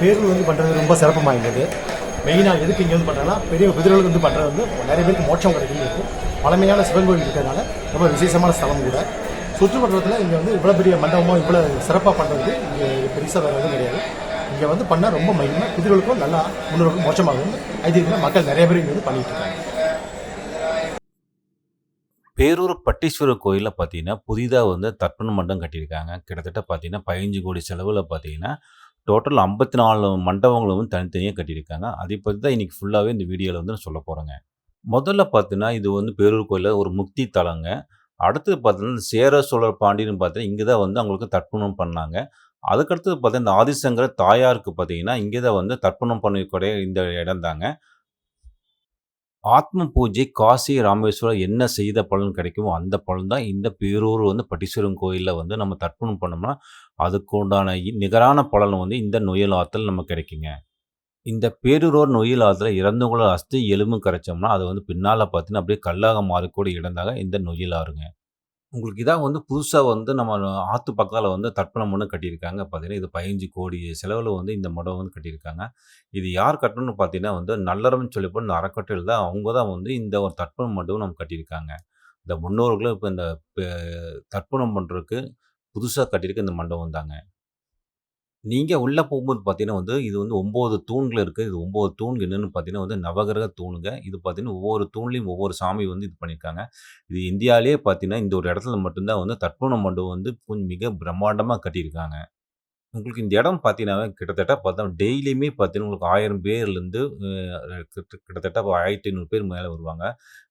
பேரூர் வந்து பண்ணுறது ரொம்ப சிறப்பு வாய்ந்தது. மெயினாக எதுக்கு இங்கே வந்து பண்ணுறோன்னா பெரிய குதிரைகளுக்கு வந்து பண்ணுறது வந்து நிறைய பேருக்கு மோட்சம் கிடைக்கும் பழமையான சிவன் கோயில் இருக்கிறதுனால ரொம்ப விசேஷமான ஸ்தலம் கூட. சுற்றுப்பட்டத்தில் இங்கே வந்து இவ்வளோ பெரிய மண்டபமோ இவ்வளோ சிறப்பாக பண்ணுறது இங்கே பெருசாக வேறு எதுவும் கிடையாது. இங்கே வந்து பண்ணால் ரொம்ப மகிமை குதிரைகளுக்கும் நல்லா முன்னோருக்கும் மோசமாகும் ஐதீகத்தில் மக்கள் நிறைய பேர் இங்கே வந்து பண்ணிட்டு இருக்காங்க. பேரூர் பட்டீஸ்வரர் கோயிலில் பார்த்தீங்கன்னா புதிதாக வந்து தர்ப்பண மண்டபம் கட்டியிருக்காங்க. கிட்டத்தட்ட பார்த்தீங்கன்னா பதினஞ்சு கோடி செலவில் பார்த்தீங்கன்னா டோட்டல் ஐம்பத்தி நாலு மண்டபங்களும் தனித்தனியாக கட்டியிருக்காங்க. அதை பற்றி தான் இன்றைக்கி ஃபுல்லாகவே இந்த வீடியோவில் வந்து நான் சொல்ல போகிறேங்க முதல்ல பார்த்தீங்கன்னா இது வந்து பேரூர் கோயிலில் ஒரு முக்தி தலங்க. அடுத்தது பார்த்தீங்கன்னா இந்த சேர சோழர் பாண்டியன்னு பார்த்தீங்கன்னா இங்கே தான் வந்து அவங்களுக்கு தர்ப்பணம் பண்ணாங்க. அதுக்கடுத்தது பார்த்தீங்கன்னா இந்த ஆதிசங்கர தாயாருக்கு பார்த்தீங்கன்னா இங்கே தான் வந்து தர்ப்பணம் பண்ணக்கூடிய இந்த இடம் தாங்க. ஆத்ம பூஜை காசி ராமேஸ்வரம் என்ன செய்த பலன் கிடைக்குமோ அந்த பலன் தான் இந்த பேரூர் வந்து பட்டீஸ்வரன் கோயிலில் வந்து நம்ம தர்ப்பணம் பண்ணோம்னா அதுக்கு உண்டான இ- நிகரான பலன் வந்து இந்த நொயல் ஆற்றல் நமக்கு கிடைக்குங்க. இந்த பேரூரோர் நொயில் ஆற்றுல இறந்தவங்களோட அஸ்தி எலும்பு கரைச்சோம்னா அது வந்து பின்னால் பார்த்தீங்கன்னா அப்படியே கல்லாக மாறக்கூடிய இடம் தாங்க இந்த நொயில் ஆறுங்க உங்களுக்கு இதான் வந்து புதுசாக வந்து நம்ம ஆற்று பக்கத்தில் வந்து தர்ப்பணம் ஒன்று கட்டியிருக்காங்க. பார்த்தீங்கன்னா இது பதினஞ்சு கோடி செலவில் வந்து இந்த மடம் வந்து கட்டியிருக்காங்க. இது யார் கட்டணும்னு பார்த்தீங்கன்னா வந்து நல்லறம்னு சொல்லி இந்த அறக்கட்டையில் தான் அவங்க தான் வந்து இந்த ஒரு தர்ப்பணம் மண்டபம் நம்ம கட்டியிருக்காங்க. இந்த முன்னோர்களும் இப்போ இந்த பே- தர்ப்பணம் பண்ணுறதுக்கு புதுசாக கட்டியிருக்க இந்த மண்டபம் தாங்க. நீங்கள் உள்ளே போகும்போது பார்த்தீங்கன்னா வந்து இது வந்து ஒம்பது தூண்கள் இருக்குது இது ஒம்பது தூண் என்னென்னு பார்த்தீங்கன்னா வந்து நவகிரக தூணுங்க. இது பார்த்தீங்கன்னா ஒவ்வொரு தூண்லேயும் ஒவ்வொரு சாமி வந்து இது பண்ணியிருக்காங்க இது இந்தியாவிலேயே பார்த்தீங்கன்னா இந்த ஒரு இடத்துல மட்டும்தான் வந்து தர்ப்பண மண்டபம் வந்து மிக பிரம்மாண்டமாக கட்டியிருக்காங்க. உங்களுக்கு இந்த இடம் பார்த்தீங்கன்னா கிட்டத்தட்ட பார்த்தா டெய்லியுமே பார்த்தீங்கன்னா உங்களுக்கு ஆயிரம் பேர்லேருந்து கிட்டத்தட்ட ஆயிரத்தி ஐநூறு பேர் மேலே வருவாங்க.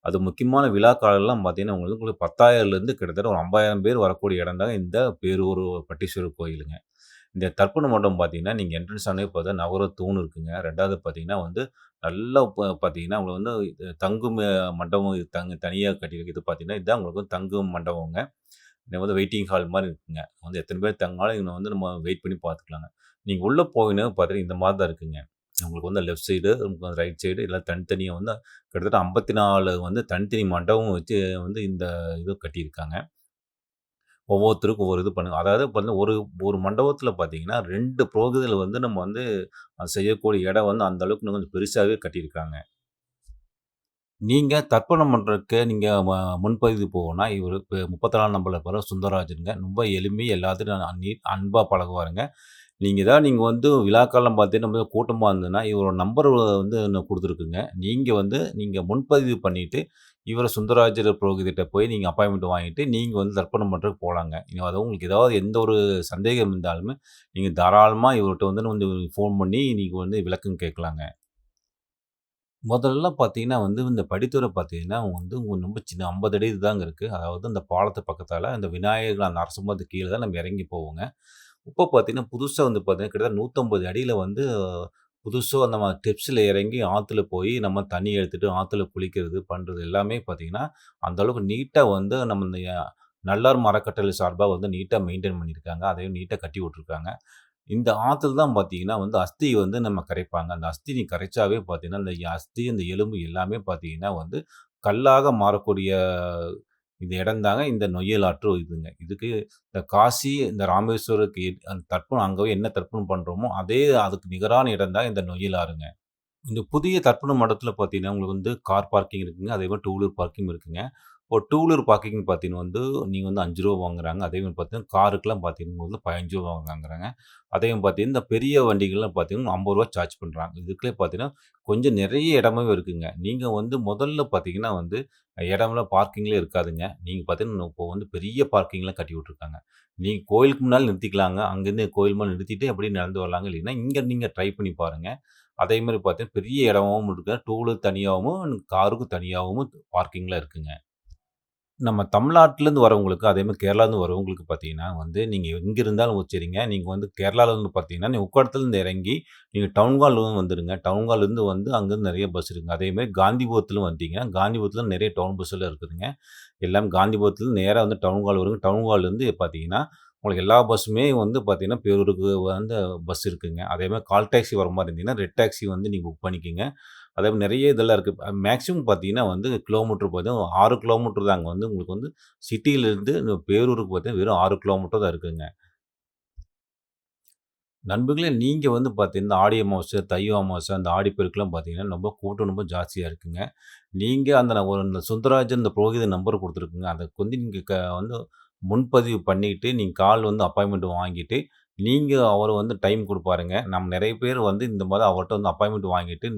அது முக்கியமான விழா காலம்லாம் பார்த்தீங்கன்னா உங்களுக்கு உங்களுக்கு பத்தாயிரம்லேருந்து கிட்டத்தட்ட ஒரு ஐம்பதாயிரம் பேர் வரக்கூடிய இடம் தாங்க இந்த பேரூர் பட்டீஸ்வரர் கோயிலுங்க. இந்த தர்ப்பண மண்டபம் பார்த்தீங்கன்னா நீங்கள் என்ட்ரன்ஸ் ஆனே பார்த்தா நவர தூண் இருக்குங்க. ரெண்டாவது பார்த்தீங்கன்னா வந்து நல்லா பார்த்தீங்கன்னா உங்களுக்கு வந்து தங்கும் மண்டபம் தங்கு தனியாக கட்டியிருக்கு இது பார்த்தீங்கன்னா இதுதான் உங்களுக்கு வந்து தங்கும் மண்டபங்க இது வந்து வெயிட்டிங் ஹால் மாதிரி இருக்குங்க. வந்து எத்தனை பேர் தங்கினாலும் இங்கே வந்து நம்ம வெயிட் பண்ணி பார்த்துக்கலாங்க. நீங்கள் உள்ளே போயின்னு பார்த்தீங்கன்னா இந்த மாதிரி தான் இருக்குங்க. உங்களுக்கு வந்து லெஃப்ட் சைடு உங்களுக்கு ரைட் சைடு எல்லாம் தனித்தனியாக வந்து கிட்டத்தட்ட ஐம்பத்தி நாலு வந்து தனித்தனி மண்டபம் வச்சு வந்து இந்த இது கட்டியிருக்காங்க. ஒவ்வொருத்தருக்கும் ஒவ்வொரு இது பண்ணுங்க. அதாவது பார்த்தீங்கன்னா ஒரு ஒரு மண்டபத்தில் பார்த்தீங்கன்னா ரெண்டு புரோகிதல் வந்து நம்ம வந்து அது செய்யக்கூடிய இடம் வந்து அந்த அளவுக்கு கொஞ்சம் பெருசாகவே கட்டியிருக்காங்க. நீங்கள் தர்ப்பணம் பண்ணுறதுக்கு நீங்கள் முன்பதிவு போகணும்னா இவர் இப்போ முப்பத்தாறாம் நம்பரில் பிறகு சுந்தரராஜனுங்க. ரொம்ப எளிமை எல்லாத்தையும் அன்னி அன்பாக பழகுவாருங்க. நீங்கள் தான் நீங்கள் வந்து விழாக்காலம் பார்த்தீங்கன்னா நம்ம கூட்டமாக இருந்ததுன்னா இவரோட நம்பர் வந்து நான் கொடுத்துருக்குங்க. நீங்கள் வந்து நீங்கள் முன்பதிவு பண்ணிவிட்டு இவரை சுந்தரராஜர் புரோகிதிட்ட போய் நீங்கள் அப்பாயின்மெண்ட் வாங்கிட்டு நீங்கள் வந்து தர்ப்பணம் பண்ணுறதுக்கு போகலாங்க நீங்கள் அதாவது உங்களுக்கு ஏதாவது எந்த ஒரு சந்தேகம் இருந்தாலுமே நீங்கள் தாராளமாக இவர்கிட்ட வந்து வந்து ஃபோன் பண்ணி நீங்கள் வந்து விளக்கம் கேட்கலாங்க. முதல்ல பார்த்தீங்கன்னா வந்து இந்த படித்துறை பார்த்தீங்கன்னா வந்து உங்கள் ரொம்ப சின்ன 50 அடி தாங்க இருக்குது அதாவது அந்த பாலத்து பக்கத்தால் அந்த விநாயகர் அந்த அரசம்பத்து கீழே தான் நம்ம இறங்கி போவோங்க. இப்போ பார்த்தீங்கன்னா புதுசாக வந்து பார்த்தீங்கன்னா கிட்டத்தட்ட நூற்றம்பது அடியில் வந்து புதுசாக நம்ம ஸ்டெப்ஸில் இறங்கி ஆற்றுல போய் நம்ம தண்ணி எடுத்துகிட்டு ஆற்றுல குளிக்கிறது பண்ணுறது எல்லாமே பார்த்தீங்கன்னா அந்தளவுக்கு நீட்டாக வந்து நம்ம இந்த நல்லார் மரக்கட்டளை சார்பாக வந்து நீட்டாக மெயின்டைன் பண்ணியிருக்காங்க. அதையும் நீட்டாக கட்டி விட்ருக்காங்க இந்த ஆற்றுல தான் பார்த்தீங்கன்னா வந்து அஸ்தி வந்து நம்ம கரைப்பாங்க. அந்த அஸ்தி நீ கரைச்சாவே பார்த்தீங்கன்னா இந்த அஸ்தி இந்த எலும்பு எல்லாமே பார்த்தீங்கன்னா வந்து கல்லாக மாறக்கூடிய இந்த இடம் தாங்க இந்த நொய்யல் ஆற்று இதுங்க. இதுக்கு இந்த காசி இந்த ராமேஸ்வரருக்கு அந்த தர்ப்பணம் அங்கே என்ன தர்ப்பணம் பண்ணுறோமோ அதே அதுக்கு நிகரான இடம் தான் இந்த நொய்யல் ஆறுங்க. இந்த புதிய தர்ப்பண மடத்தில் பார்த்தீங்கன்னா உங்களுக்கு வந்து கார் பார்க்கிங் இருக்குங்க. அதே மாதிரி டூ வீலர் பார்க்கிங் இருக்குங்க. இப்போ டூ வீலர் பார்க்கிங் பார்த்தீங்கன்னா வந்து நீங்கள் வந்து அஞ்சு ரூபா வாங்குறாங்க. அதே மாதிரி பார்த்தீங்கன்னா காருக்கெலாம் பார்த்தீங்கன்னா வந்து பதினஞ்சு ரூபா வாங்குறாங்க அதே மாதிரி பார்த்தீங்கன்னா இந்த பெரிய வண்டிகள்லாம் பார்த்தீங்கன்னா ஐம்பது ரூபா சார்ஜ் பண்ணுறாங்க இதுக்குள்ளே பார்த்தீங்கன்னா கொஞ்சம் நிறைய இடமே இருக்குங்க. நீங்கள் வந்து முதல்ல பார்த்தீங்கன்னா வந்து இடம்லாம் பார்க்கிங்லேயே இருக்காதுங்க. நீங்கள் பார்த்தீங்கன்னா இப்போ வந்து பெரிய பார்க்கிங்லாம் கட்டி விட்ருக்காங்க நீங்கள் கோயிலுக்கு முன்னால் நிறுத்திக்கலாங்க. அங்கேருந்து கோயில் மேலே நிறுத்திட்டு அப்படியே நடந்து வரலாங்க. இல்லைன்னா இங்கே நீங்கள் ட்ரை பண்ணி பாருங்கள் அதே மாதிரி பார்த்தீங்கன்னா பெரிய இடமாவும் இருக்குது டூ வீலர் தனியாகவும் காருக்கு தனியாகவும் பார்க்கிங்லாம் இருக்குங்க. நம்ம தமிழ்நாட்டிலேருந்து வரவங்களுக்கு அதேமாதிரி கேரளாலேருந்து வரவங்களுக்கு பார்த்தீங்கன்னா வந்து நீங்கள் எங்கே இருந்தாலும் சரிங்க. நீங்கள் வந்து கேரளாவிலேருந்து பார்த்தீங்கன்னா நீங்கள் உக்கடத்துலேருந்து இறங்கி நீங்கள் டவுன் ஹால் வந்துடுங்க டவுன் ஹால்லேருந்து வந்து அங்கேருந்து நிறைய பஸ் இருக்குங்க. அதேமாதிரி காந்திபுரத்துலும் வந்தீங்கன்னா காந்திபுரத்தில் நிறைய டவுன் பஸ்ஸில் இருக்குதுங்க. எல்லாம் காந்திபுரத்துலேருந்து நேராக வந்து டவுன் ஹால் வருங்க. டவுன் ஹால்லேருந்து பார்த்தீங்கன்னா உங்களுக்கு எல்லா பஸ்ஸுமே வந்து பார்த்தீங்கன்னா பேரூருக்கு வந்து பஸ் இருக்குங்க. அதே மாதிரி கால் டாக்ஸி வர மாதிரி இருந்தீங்கன்னா ரெட் டாக்ஸி வந்து நீங்கள் புக் பண்ணிக்கோங்க. அதே மாதிரி நிறைய இதெல்லாம் இருக்குது மேக்ஸிமம் பார்த்தீங்கன்னா வந்து கிலோமீட்டர் பார்த்தீங்கன்னா ஆறு கிலோமீட்டர் தாங்க வந்து உங்களுக்கு வந்து சிட்டியிலேருந்து பேரூருக்கு பார்த்தீங்கன்னா வெறும் ஆறு கிலோமீட்டர் தான் இருக்குங்க. நண்பர்களே நீங்கள் வந்து பார்த்தீங்கன்னா, ஆடி அமாவாசை, தை அமாவாசை அந்த ஆடிப்பெருக்குலாம் பார்த்தீங்கன்னா, ரொம்ப கூட்டம் ரொம்ப ஜாஸ்தியாக இருக்குங்க. நீங்கள் அந்த ந ஒரு இந்த சுந்தரராஜன் இந்த புரோகித நம்பர் கொடுத்துருக்குங்க. அதுக்கு வந்து நீங்கள் க வந்து முன்பதிவு பண்ணிட்டு, நீங்கள் கால் வந்து அப்பாயின்மெண்ட் வாங்கிட்டு, நீங்கள் அவர் வந்து டைம் கொடுப்பாருங்க நம்ம நிறைய பேர் வந்து இந்த மாதிரி அவர்கிட்ட வந்து அப்பாயின்மெண்ட் வாங்கிட்டு,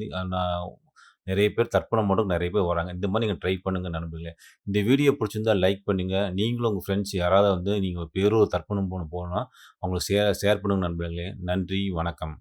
நிறைய பேர் தற்பணம் மட்டும் நிறைய பேர் வராங்க. இந்த மாதிரி நீங்கள் ட்ரை பண்ணுங்க நண்பர்களே. இந்த வீடியோ பிடிச்சிருந்தால் லைக் பண்ணுங்கள் நீங்களும் உங்கள் ஃப்ரெண்ட்ஸ் யாராவது வந்து நீங்கள் பேரூர் தர்ப்பணம் பண்ண போனால் அவங்களுக்கு ஷேர் ஷேர் பண்ணுங்க நண்பர்களே. நன்றி, வணக்கம்.